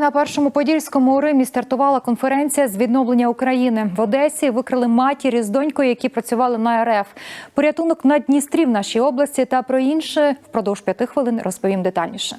на першому подільському у Римі стартувала конференція з відновлення України. В Одесі викрили матір із донькою, які працювали на РФ. Порятунок на Дністрі в нашій області та про інше впродовж п'яти хвилин розповім детальніше.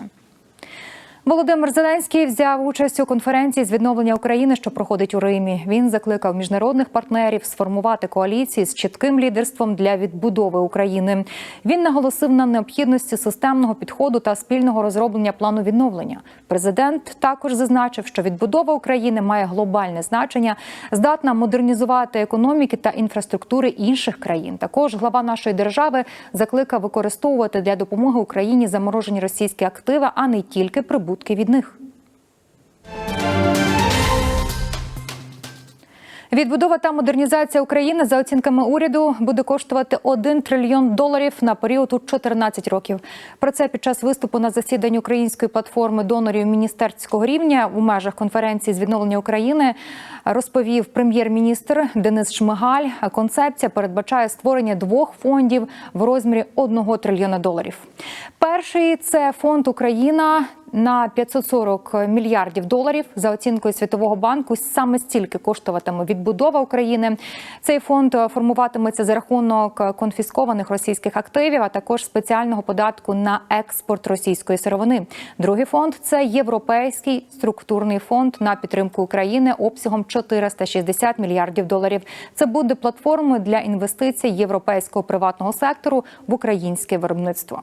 Володимир Зеленський взяв участь у конференції з відновлення України, що проходить у Римі. Він закликав міжнародних партнерів сформувати коаліції з чітким лідерством для відбудови України. Він наголосив на необхідності системного підходу та спільного розроблення плану відновлення. Президент також зазначив, що відбудова України має глобальне значення, здатна модернізувати економіки та інфраструктури інших країн. Також глава нашої держави закликав використовувати для допомоги Україні заморожені російські активи, а не тільки прибутки від них. Відбудова та модернізація України за оцінками уряду буде коштувати 1 трильйон доларів на період у 14 років. Про це під час виступу на засіданні української платформи донорів міністерського рівня у межах конференції з відновлення України розповів прем'єр-міністр Денис Шмигаль. Концепція передбачає створення двох фондів в розмірі 1 трильйона доларів. Перший це фонд Україна на 540 мільярдів доларів за оцінкою Світового банку. Саме стільки коштуватиме відбудова України. Цей фонд формуватиметься за рахунок конфіскованих російських активів, а також спеціального податку на експорт російської сировини. Другий фонд це європейський структурний фонд на підтримку України обсягом 460 мільярдів доларів. Це буде платформою для інвестицій європейського приватного сектору в українське виробництво.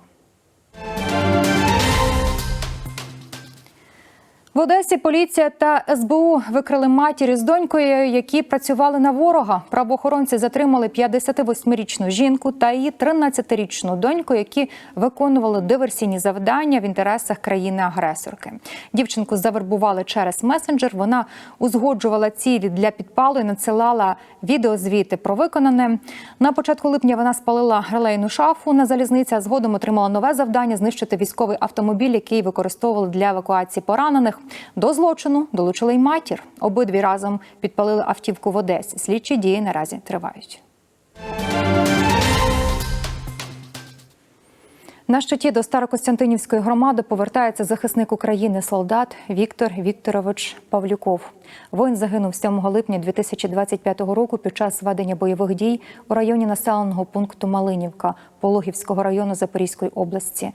В Одесі поліція та СБУ викрили матері з донькою, які працювали на ворога. Правоохоронці затримали 58-річну жінку та її 13-річну доньку, які виконували диверсійні завдання в інтересах країни-агресорки. Дівчинку завербували через месенджер. Вона узгоджувала цілі для підпалу і надсилала відеозвіти про виконане. На початку липня вона спалила релейну шафу на залізниці. а Згодом отримала нове завдання знищити військовий автомобіль, який використовували для евакуації поранених. До злочину долучили й матір. Обидві разом підпалили автівку в Одесі. Слідчі дії наразі тривають. На щиті до Старокостянтинівської громади повертається захисник України солдат Віктор Вікторович Павлюков. Воїн загинув 7 липня 2025 року під час ведення бойових дій у районі населеного пункту Малинівка Пологівського району Запорізької області.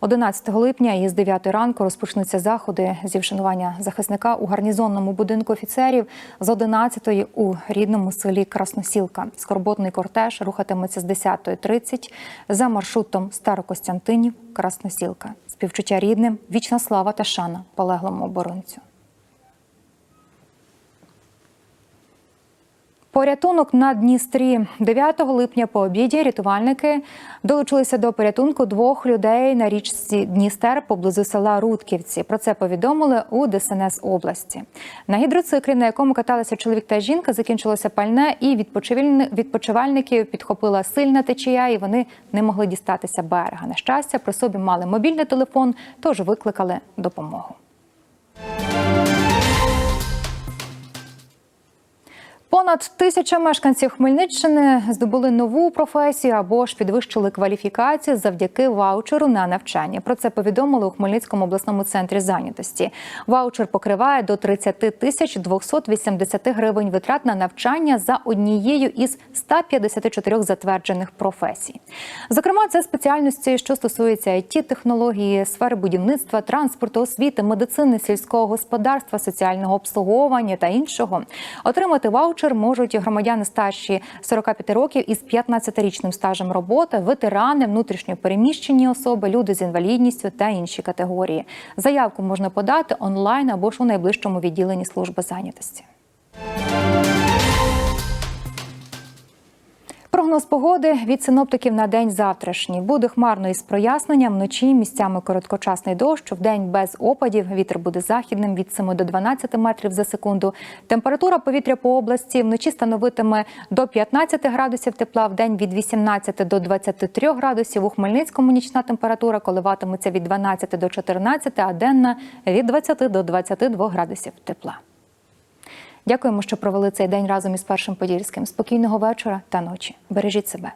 11 липня із 9 ранку розпочнуться заходи зі вшанування захисника у гарнізонному будинку офіцерів з 11 у рідному селі Красносілка. Скорботний кортеж рухатиметься з 10.30 за маршрутом Старокостянтинів Красносілка. Співчуття рідним, вічна слава та шана полеглому оборонцю. Порятунок на Дністрі 9 липня по обіді рятувальники долучилися до порятунку двох людей на річці Дністер поблизу села Рудківці. Про це повідомили у ДСНС області. На гідроциклі, на якому каталися чоловік та жінка, закінчилося пальне, і відпочивальників підхопила сильна течія, і вони не могли дістатися берега. На щастя, при собі мали мобільний телефон, тож викликали допомогу. Понад тисяча мешканців Хмельниччини здобули нову професію або ж підвищили кваліфікацію завдяки ваучеру на навчання. Про це повідомили у Хмельницькому обласному центрі зайнятості. Ваучер покриває до 30 тисяч 280 гривень витрат на навчання за однією із 154 затверджених професій. Зокрема, це спеціальності, що стосуються it технології, сфери будівництва, транспорту, освіти, медицини, сільського господарства, соціального обслуговування та іншого. Отримати ваучер ваучер можуть громадяни старші 45 років із 15-річним стажем роботи, ветерани, внутрішньо переміщені особи, люди з інвалідністю та інші категорії. Заявку можна подати онлайн або ж у найближчому відділенні служби зайнятості. Прогноз погоди від синоптиків на день завтрашній. Буде хмарно із проясненням. Вночі місцями короткочасний дощ. В день без опадів. Вітер буде західним від 7 до 12 метрів за секунду. Температура повітря по області вночі становитиме до 15 градусів тепла. В день від 18 до 23 градусів. У Хмельницькому нічна температура коливатиметься від 12 до 14, а денна від 20 до 22 градусів тепла. Дякуємо, що провели цей день разом із першим подільським. Спокійного вечора та ночі. Бережіть себе.